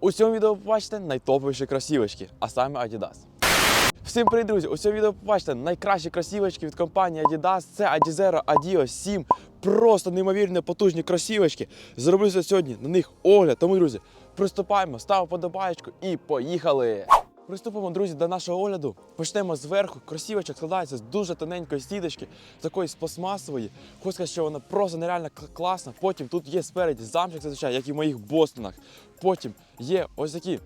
У цьому відео побачите найтоповіші кросівочки, а саме Adidas. Всім привіт, друзі! У цьому відео побачите найкращі кросівочки від компанії Adidas. Це Adizero Adio 7. Просто неймовірно потужні кросівочки. Зроблюся сьогодні на них огляд. Тому, друзі, приступаємо, ставимо подобаєчку і поїхали! Приступимо, друзі, до нашого огляду. Почнемо зверху. Кросівочок складається з дуже тоненької сіточки, такої з пластмасової. Хочу сказати, що вона просто нереально класна. Потім тут є спереді замчик, зазвичай, як і в моїх бостонах. Потім є ось такі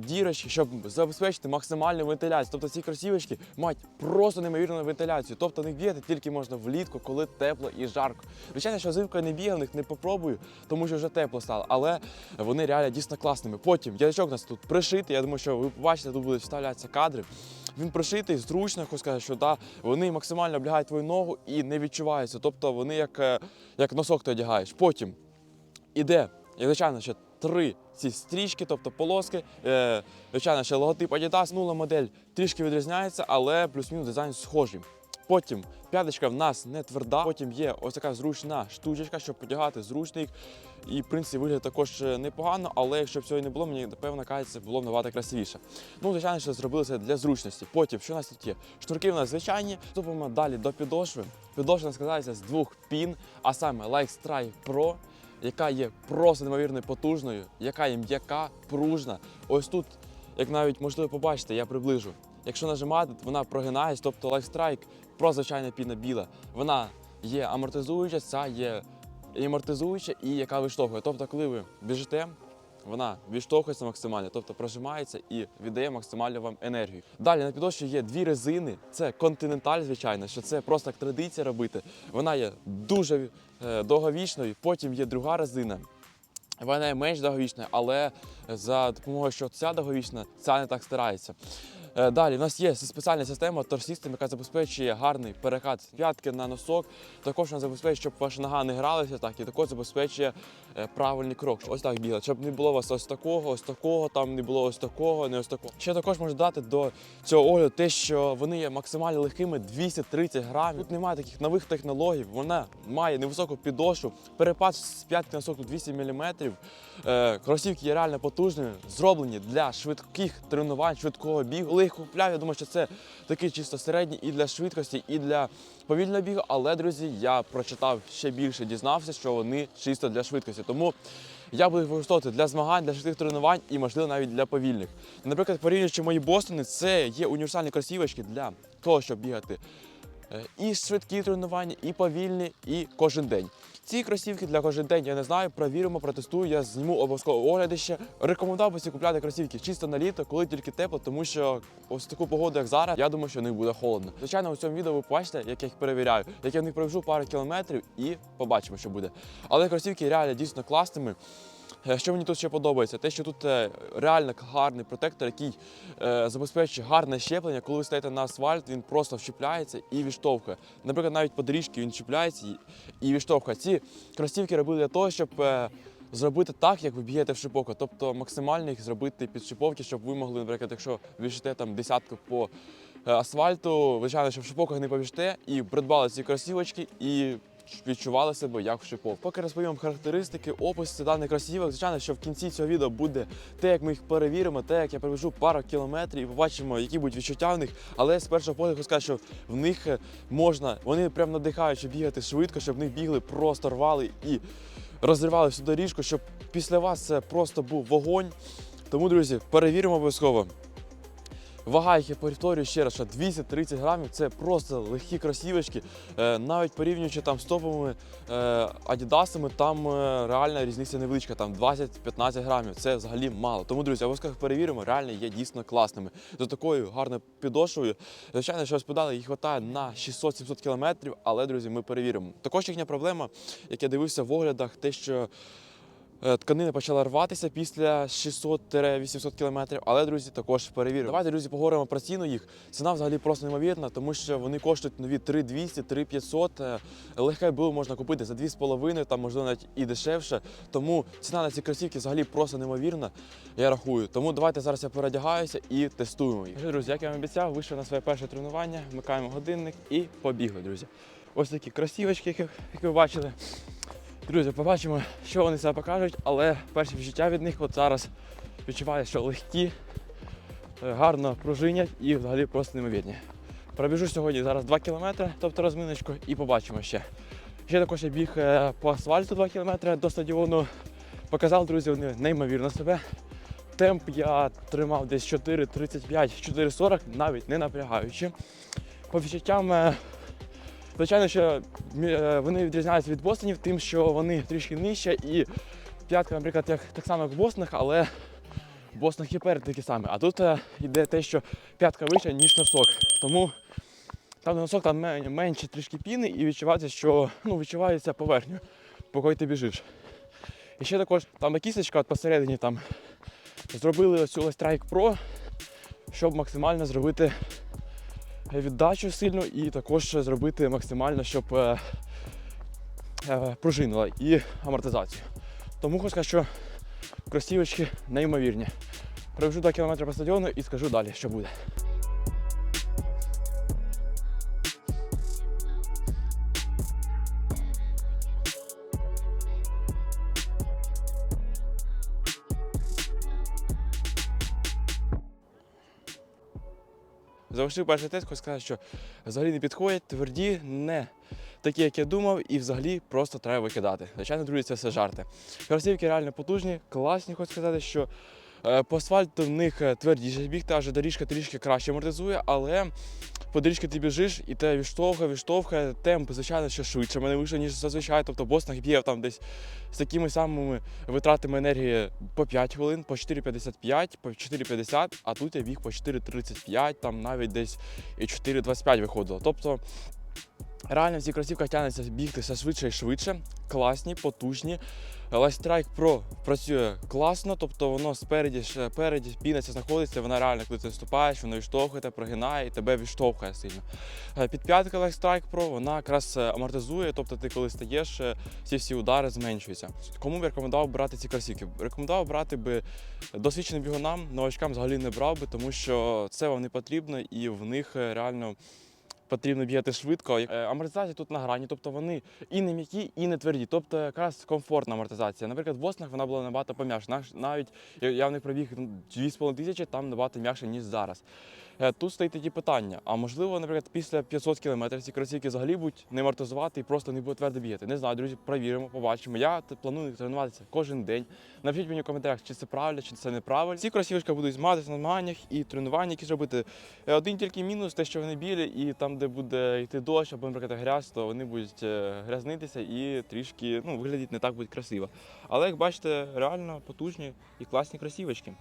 дірочки, щоб забезпечити максимальну вентиляцію. Тобто ці кросівочки мають просто неймовірну вентиляцію. Тобто них бігати тільки можна влітку, коли тепло і жарко. Звичайно, що взимку я не бігав, не попробую, тому що вже тепло стало, але вони реально дійсно класними. Потім язичок у нас тут пришитий. Я думаю, що ви побачите, тут будуть вставлятися кадри. Він пришитий, зручно, хочу сказати, що да, вони максимально облягають твою ногу і не відчуваються. Тобто вони як, е, як носок ти одягаєш. Потім іде, і, звичайно, ще три ці стрічки, тобто полоски. Е, звичайно, ще логотип Adidas, нула модель трішки відрізняється, але плюс-мінус дизайн схожий. Потім п'яточка в нас не тверда. Потім є ось така зручна штучечка, щоб подягати зручний. І в принципі виглядає також е, непогано, але якщо б цього і не було, мені напевно кажеться, було б набагато красивіше. Ну, звичайно, що зробили це для зручності. Потім, що у нас тут є? Шнурки у нас звичайні. Вступимо далі до підошви. Підошва складається з двох пін, а саме Strike Pro яка є просто неймовірно потужною, яка є м'яка, пружна. Ось тут, як навіть можливо побачите, я приближу. Якщо нажимати, вона прогинається, тобто Life Strike про звичайна піна біла. Вона є амортизуюча, ця є амортизуюча і яка виштовхує. Тобто, коли ви біжите, вона відштовхується максимально, тобто прожимається і віддає максимально вам енергію. Далі на підошві є дві резини. Це континенталь, звичайно, що це просто як традиція робити. Вона є дуже е, довговічною. Потім є друга резина. Вона є менш довговічна, але за допомогою, що ця довговічна, ця не так старається. Е, Далі в нас є спеціальна система System, яка забезпечує гарний перекат з п'ятки на носок. Також вона забезпечує, щоб ваша нога не гралася так, і також забезпечує е, правильний крок. Ось так бігати, щоб не було у вас ось такого, ось такого, там не було ось такого, не ось такого. Ще також можу дати до цього огляду те, що вони є максимально легкими 230 грамів. Тут немає таких нових технологій. Вона має невисоку підошву, перепад з п'ятки на носок 200 мм. Е, кросівки є реально потужними, зроблені для швидких тренувань, швидкого бігу. Коли їх купляв, я думаю, що це такий чисто середній і для швидкості, і для повільного бігу. Але, друзі, я прочитав ще більше, дізнався, що вони чисто для швидкості. Тому я буду їх використовувати для змагань, для швидких тренувань і, можливо, навіть для повільних. Наприклад, порівнюючи мої бостони, це є універсальні кросівочки для того, щоб бігати і швидкі тренування, і повільні, і кожен день. Ці кросівки для кожен день я не знаю, провіримо, протестую, я зніму обов'язково огляди ще. Рекомендував би купляти кросівки чисто на літо, коли тільки тепло, тому що ось таку погоду, як зараз, я думаю, що них буде холодно. Звичайно, у цьому відео ви побачите, як я їх перевіряю, як я в них пробіжу пару кілометрів і побачимо, що буде. Але кросівки реально дійсно класними. Е, Що мені тут ще подобається, те, що тут е, реально гарний протектор, який е, забезпечує гарне щеплення. Коли ви стаєте на асфальт, він просто вщепляється і відштовхує. Наприклад, навіть по доріжці він чіпляється і, відштовхує. Ці кросівки робили для того, щоб зробити так, як ви б'єте в шиповку. Тобто максимально їх зробити під шиповки, щоб ви могли, наприклад, якщо біжите там десятку по асфальту, звичайно, що в шиповках не побіжте, і придбали ці кросівочки і відчували себе як шипов. Поки розповім характеристики, опис даних кросівок. Звичайно, що в кінці цього відео буде те, як ми їх перевіримо, те, як я пробіжу пару кілометрів і побачимо, які будуть відчуття в них. Але з першого погляду сказати, що в них е, можна, вони прям надихають, щоб бігати швидко, щоб в них бігли, просто рвали і розривали всю доріжку, щоб після вас це просто був вогонь. Тому, друзі, перевіримо обов'язково. Вага, їх я повторюю ще раз, що 230 грамів це просто легкі кросівочки. Е, навіть порівнюючи там з топовими е, адідасами, там е, реальна різниця невеличка, там 20-15 грамів. Це взагалі мало. Тому, друзі, обов'язково перевіримо, реально є дійсно класними. За такою гарною підошвою. Звичайно, що розподали, їх вистачає на 600-700 кілометрів, але, друзі, ми перевіримо. Також їхня проблема, як я дивився в оглядах, те, що Тканина почала рватися після 600-800 кілометрів, але, друзі, також перевіримо. Давайте, друзі, поговоримо про ціну їх. Ціна взагалі просто неймовірна, тому що вони коштують нові 3200, 3500. Е, Легке було можна купити за 2,5, там можливо навіть і дешевше. Тому ціна на ці кросівки взагалі просто неймовірна, я рахую. Тому давайте зараз я передягаюся і тестуємо їх. Друзі, як я вам обіцяв, вийшов на своє перше тренування, вмикаємо годинник і побігли, друзі. Ось такі кросівочки, як ви бачили. Друзі, побачимо, що вони себе покажуть, але перші відчуття від них от зараз відчуваю, що легкі, е, гарно пружинять і взагалі просто неймовірні. Пробіжу сьогодні зараз 2 кілометри, тобто розминочку, і побачимо ще. Ще також я біг е, по асфальту 2 кілометри до стадіону. Показав, друзі, вони неймовірно себе. Темп я тримав десь 4.35, 4.40, навіть не напрягаючи. По відчуттям, е, звичайно, що е, вони відрізняються від бостонів тим, що вони трішки нижче і п'ятка, наприклад, як, так само як в Бостонах, але в Бостонах і перед такі самі. А тут е, йде те, що п'ятка вища, ніж носок. Тому там носок там менше трішки піни і відчувається, що ну, відчувається поверхню, по якій ти біжиш. І ще також там кісточка от посередині там зробили ось цю Strike Pro, щоб максимально зробити віддачу сильну і також зробити максимально, щоб е, е, пружинила і амортизацію. Тому хочу сказати, що кросівочки неймовірні. Пробіжу 2 км по стадіону і скажу далі, що буде. Завершив перший тест, хочу сказати, що взагалі не підходять, тверді, не такі, як я думав, і взагалі просто треба викидати. Звичайно, друзі, це все жарти. Кросівки реально потужні, класні, хочу сказати, що по асфальту в них е, твердіше бігти, аж доріжка трішки краще амортизує, але по доріжці ти біжиш і те відштовхує, відштовхує, темп, звичайно, що швидше мене вийшло, ніж зазвичай. Тобто Бостон б'є там десь з такими самими витратами енергії по 5 хвилин, по 4,55, по 4,50, а тут я біг по 4,35, там навіть десь і 4,25 виходило. Тобто реально в цих кросівках тягнеться бігти все швидше і швидше, класні, потужні. Strike Pro працює класно, тобто воно спереді, переді, піниться, знаходиться, вона реально, коли ти вступаєш, воно відштовхує, тебе, прогинає і тебе відштовхує сильно. Е, Підп'ятка Strike Pro, вона якраз е, амортизує, тобто ти коли стаєш, е, ці всі удари зменшуються. Кому б рекомендував брати ці кросівки? Рекомендував брати би досвідченим бігунам, новачкам взагалі не брав би, тому що це вам не потрібно і в них реально. Потрібно бігати швидко. Е, Амортизація тут на грані, тобто вони і не м'які, і не тверді. Тобто якраз комфортна амортизація. Наприклад, в Боснах вона була набагато пом'якша. Навіть я- в них пробіг ну, 2,5 тисячі, там набагато м'якше, ніж зараз. Е, Тут стоїть такі питання. А можливо, наприклад, після 500 км ці кросівки взагалі будуть не амортизувати і просто не будуть твердо бігати. Не знаю, друзі, перевіримо, побачимо. Я планую тренуватися кожен день. Напишіть мені в коментарях, чи це правильно, чи це неправильно. Ці кросівочки будуть змагатися на змаганнях і тренування, які зробити. Е, Один тільки мінус, те, що вони білі, і там, де буде йти дощ або, наприклад, грязь, то вони будуть е, грязнитися і трішки ну, виглядати не так будуть красиво. Але як бачите, реально потужні і класні кросівочки.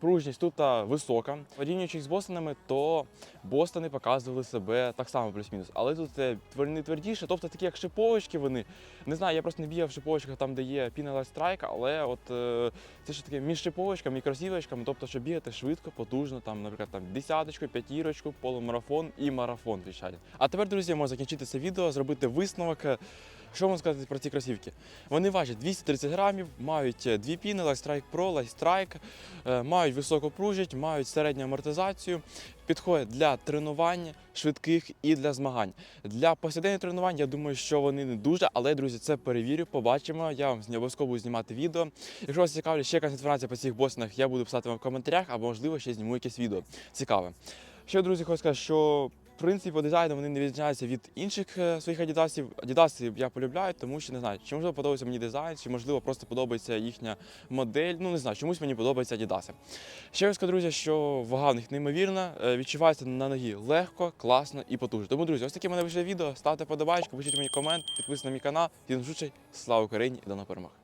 Пружність тут висока. Порівнюючи з Бостонами, то Бостони показували себе так само плюс-мінус. Але тут вони твердіше, тобто такі як шиповочки вони. Не знаю, я просто не бігав в шиповочках там, де є пінела страйк, але от е, це ж таке між шиповочками і кросівочками, тобто, щоб бігати швидко, потужно, там, наприклад, там десяточку, п'ятірочку, полумарафон і марафон, звичайно. А тепер, друзі, можна закінчити це відео, зробити висновок. Що можна сказати про ці кросівки? Вони важать 230 грамів, мають е, дві піни, Light Strike Pro, Light Strike, е, мають високу пружність, мають середню амортизацію, підходять для тренувань швидких і для змагань. Для повсякденних тренувань я думаю, що вони не дуже, але друзі, це перевірю, побачимо. Я вам обов'язково буду знімати відео. Якщо вас цікавить ще якась інформація по цих босинах, я буду писати вам в коментарях, або можливо ще зніму якесь відео цікаве. Ще, друзі, хочу сказати, що принципі по дизайну вони не відрізняються від інших е, своїх адідасів. Адідаси я полюбляю, тому що не знаю, чи можливо подобається мені дизайн, чи можливо просто подобається їхня модель. Ну не знаю, чомусь мені подобаються адідаси. Ще я скажу, друзі, що вага в них неймовірна, е, відчувається на ногі легко, класно і потужно. Тому, друзі, ось таке мене вийшло відео. Ставте подобайку, пишіть мені комент, підписуйтесь на мій канал. Всім зустрічей. Слава Україні і до нових перемог!